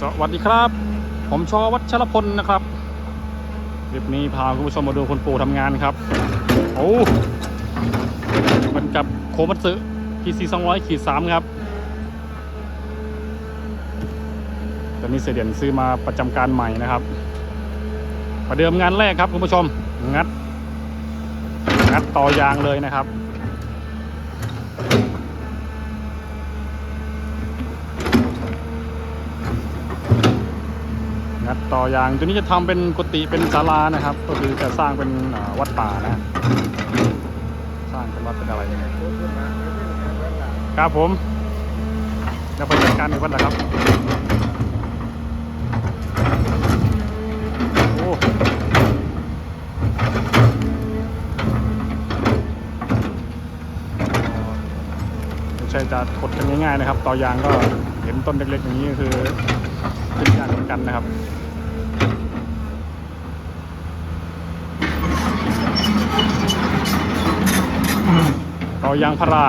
สวัสดีครับ ผมชอวัชรพลนะครับคลิปนี้พาคุณผู้ชมมาดูคุณปู่ทำงานครับ โอ้เหมือนกับโคมัตสึ PC 200ขีด3ครับ ตอนนี้เสเดียนซื้อมาประจำการใหม่นะครับ ประเดิมงานแรกครับคุณผู้ชม งัด งัดต่อยางเลยนะครับ งัดต่อยางตัวนี้จะทำเป็นกุฏิเป็นศาลานะครับ ก็คือจะสร้างเป็นวัดป่านะ สร้างเป็นวัดเป็นอะไรยังไงครับผมแล้วไปจัดการในวัดนะครับโอ้ไม่ใช่จะกดกันง่ายๆนะครับ ต่อยางก็เห็นต้นเล็กๆอย่างนี้ก็คือ ขึ้นยากเหมือนกันนะครับต่อยางพารา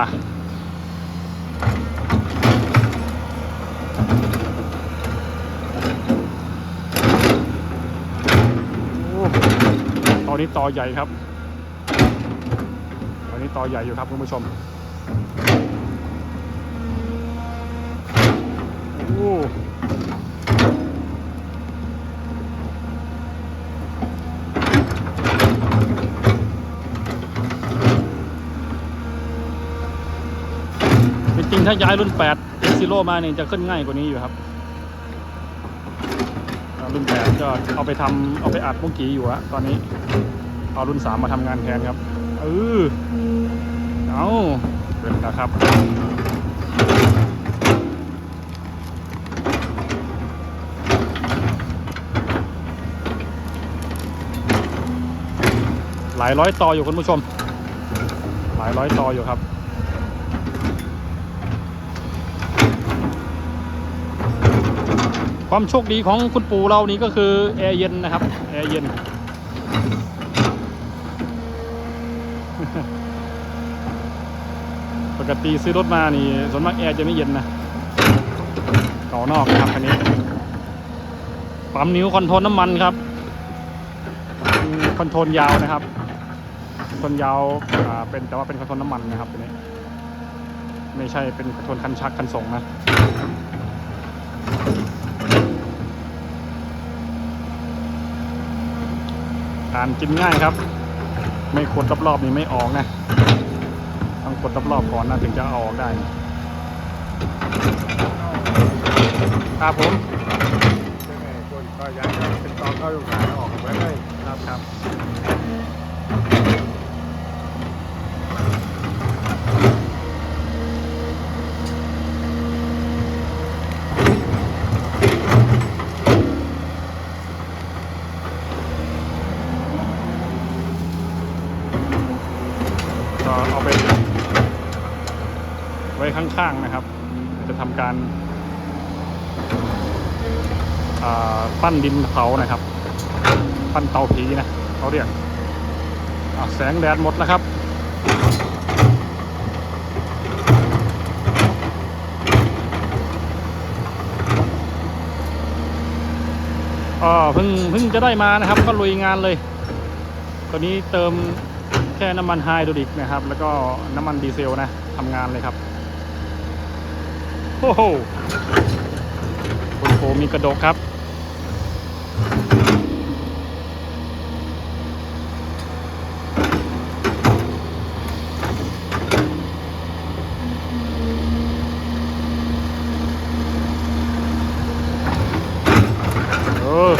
ตอนนี้ต่อใหญ่ครับ ตอนนี้ต่อใหญ่อยู่ครับคุณผู้ชมโอ้จริงๆ ถ้าย้ายรุ่น8 X Zero มาเนี่ยจะขึ้นง่ายกว่านี้อยู่ครับ รุ่น8ก็เอาไปทำเอาไปอัดมุกกี้อยู่อะตอนนี้ เอารุ่น 3 มาทำงานแทนครับเออเอาเป็นนะครับหลายร้อยต่ออยู่คุณผู้ชม หลายร้อยต่ออยู่ครับ ความโชคดีของคุณปู่เรานี่ก็คือแอร์เย็นนะครับแอร์เย็นปกติซื้อรถมานี่ส่วนมากแอร์จะไม่เย็นนะต่อนอกนะครับคันนี้ปั๊มนิ้วคอนโทรลน้ำมันครับคอนโทรลยาวนะครับคอนยาวอ่าเป็นแต่ว่าเป็นคอนโทรลน้ำมันนะครับตัวนี้ ไม่ใช่เป็นคอนโทรลคันชักคันส่งนะ การกินง่ายครับ ไม่กดรอบๆนี่ไม่ออกนะ ต้องกดรอบๆก่อนนะถึงจะเอาออกได้ ครับผมยังไงคนก็อยากจะเป็นตอนเข้าอยู่ขายออกไว้เลยครับครับก็เอาไป ข้างนะครับ จะทำการปั้นดินเผานะครับ ปั้นเตาผีนะเขาเรียกแสงแดดหมดแล้วครับก็เพิ่งเพิ่งจะได้มานะครับ ก็ลุยงานเลยตัวนี้เติมแค่น้ำมันไฮดรอลิกนะครับ แล้วก็น้ำมันดีเซลนะทำงานเลยครับ โอ้โหคุณโคมีกระดกครับ เออ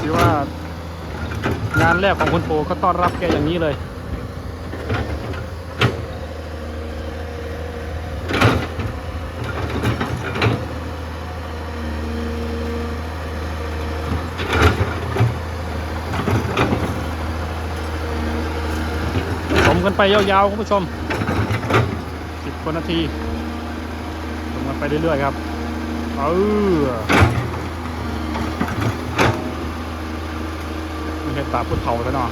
ที่ว่างานแรกของคุณโปก็ต้อนรับแกอย่างนี้เลย กันไปยาวๆคุณผู้ชมสิบกว่านาทีชมกันไปเรื่อยๆครับเออไม่ใช่ตาพุทธเทาซะหน่อย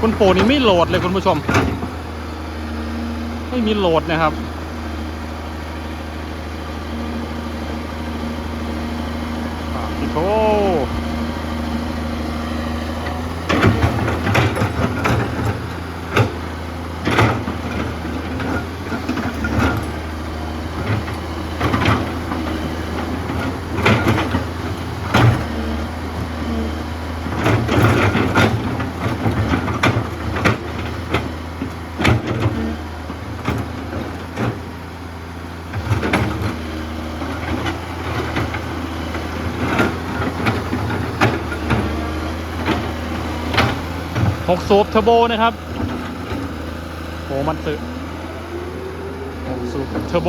คุณปู่นี่ไม่โหลดเลยคุณผู้ชม ไม่มีโหลดนะครับ 6 สูบเทอร์โบนะครับโอ้มันสึ6สูบเทอร์โบ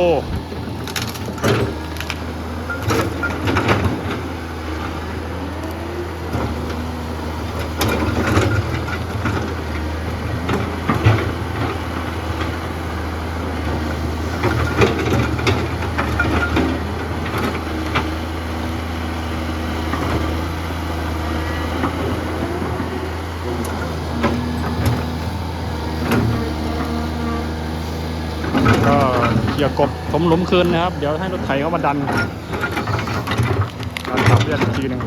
อย่ากบถมหลุมคืนนะครับ เดี๋ยวให้รถไถเขามาดันดันขับเรียกอีกทีหนึ่ง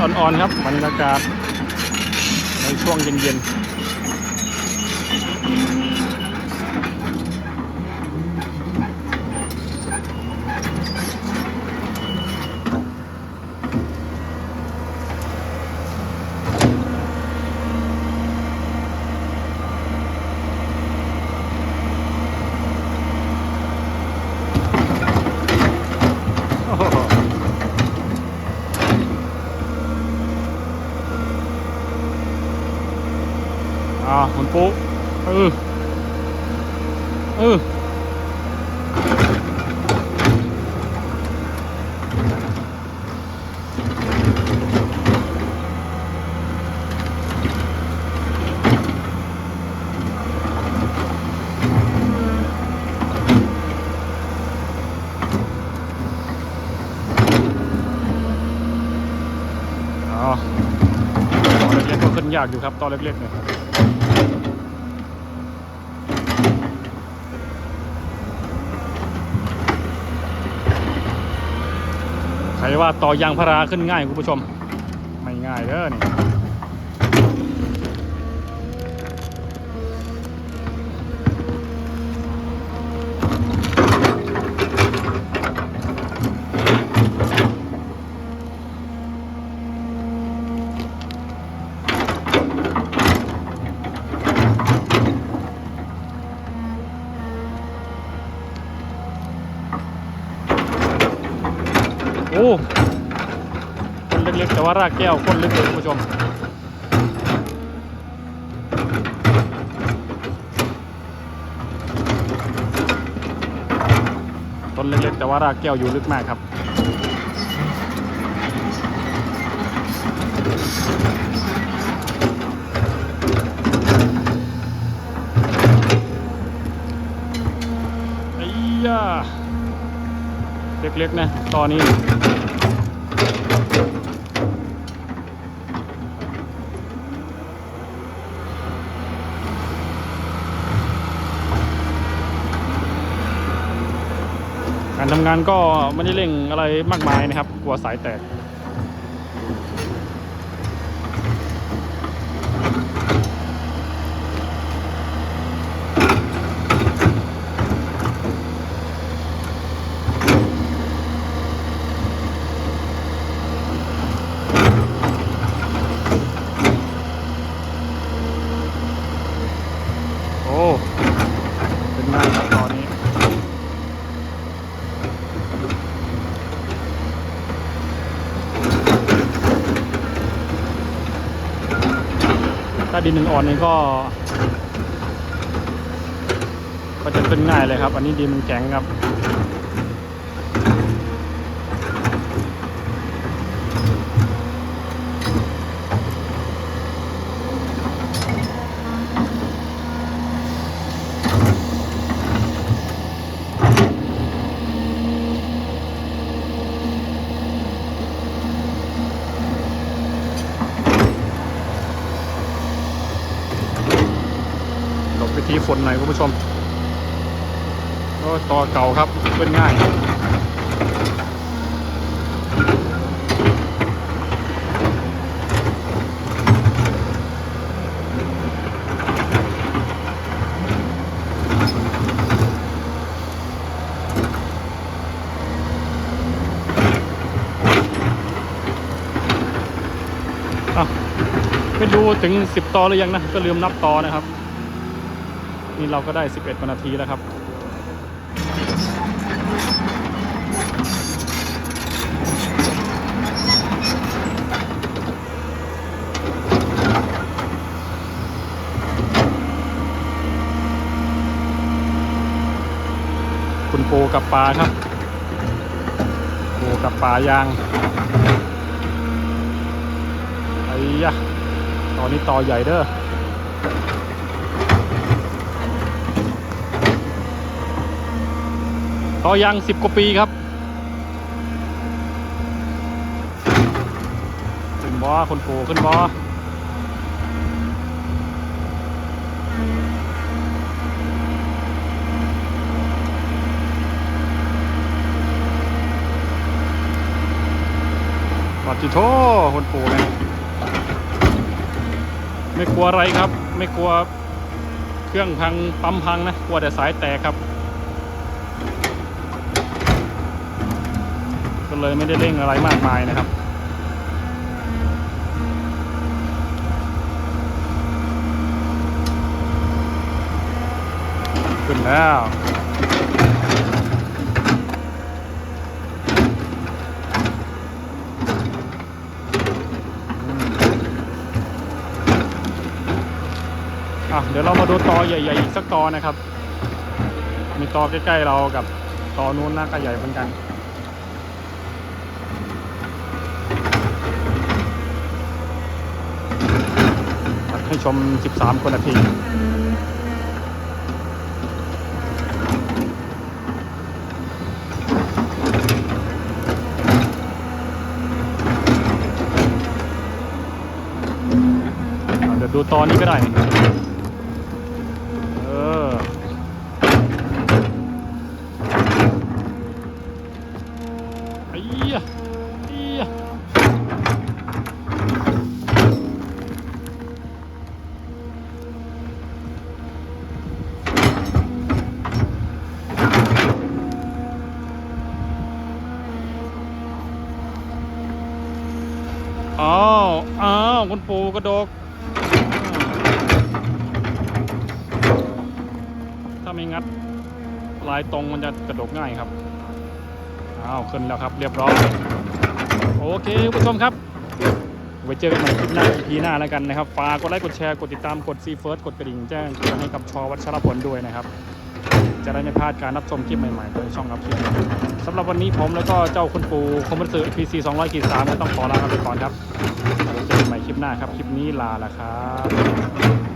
อ่อนๆครับบรรยากาศในช่วงเย็นๆโอ้โห อ่าคุณปุ๊เออเอออ๋อตอนเล็กๆก็ขึ้นยากอยู่ครับตอนเล็กๆเนี่ย ใครว่าต่อยางพาราขึ้นง่ายคุณผู้ชม ไม่ง่ายเด้อนี่ ว่ารากแก้วคนลึกเลยคุณผู้ชม ต้นเล็กๆแต่ว่ารากแก้วอยู่ลึกมากครับไอ้ยาเล็กๆนะตอนนี้ ทำงานก็ไม่ได้เร่งอะไรมากมายนะครับ กลัวสายแตก โอ้ เป็นมากครับตอนนี้ ที่หนึ่งอ่อนนี่ก็ ก็จะขึ้นง่ายเลยครับ อันนี้ดินมันแข็งครับ หลบไปทีฝนหน่อยคุณผู้ชม ก็ต่อเก่าครับเป็นง่ายอะไม่ดูถึง 10 ต่อหรือยังนะ ก็ลืมนับต่อนะครับ นี่เราก็ได้ 11นาทีแล้วครับ คุณปูกับปลาครับปูกับปลายางไอ้ยะตอนนี้ต่อใหญ่เด้อ ต่อยางสิบกว่าปีครับขึ้นบอคนปูขึ้นบอปัดจิโทคนปูเลยไม่กลัวอะไรครับ ไม่กลัวเครื่องพังปั๊มพังนะ กลัวแต่สายแตกครับ เลยไม่ได้เร่งอะไรมากมายนะครับขึ้นแล้วอะเดี๋ยวเรามาดูตอใหญ่ๆอีกสักตอนะครับ มีตอใกล้ๆเรากับตอนู้นนะก็ใหญ่เหมือนกัน ให้ชม 13 คนนาทีเดี๋ยวดูตอนนี้ก็ได้ คุณปู่กระดก ถ้าไม่งัดลายตรงมันจะกระดกง่ายครับ อ้าวขึ้นแล้วครับเรียบร้อย โอเคคุณผู้ชมครับ ไว้เจอกันใหม่คลิปหน้า EP หน้าแล้วกันนะครับ ฝากกดไลค์กดแชร์กดติดตามกดซีเฟิร์สกดกระดิ่งแจ้งเตือนให้กับชอวัชรพลด้วยนะครับ จะได้ไม่พลาดการรับชมคลิปใหม่ๆในช่องรับคลิปสำหรับวันนี้ผมแล้วก็เจ้าคุณปูคอมพิวเตอร์ PC 200กีสามก็ต้องขอลาไปก่อนครับเจอกันใหม่คลิปหน้าครับ คลิปนี้ลาละครับ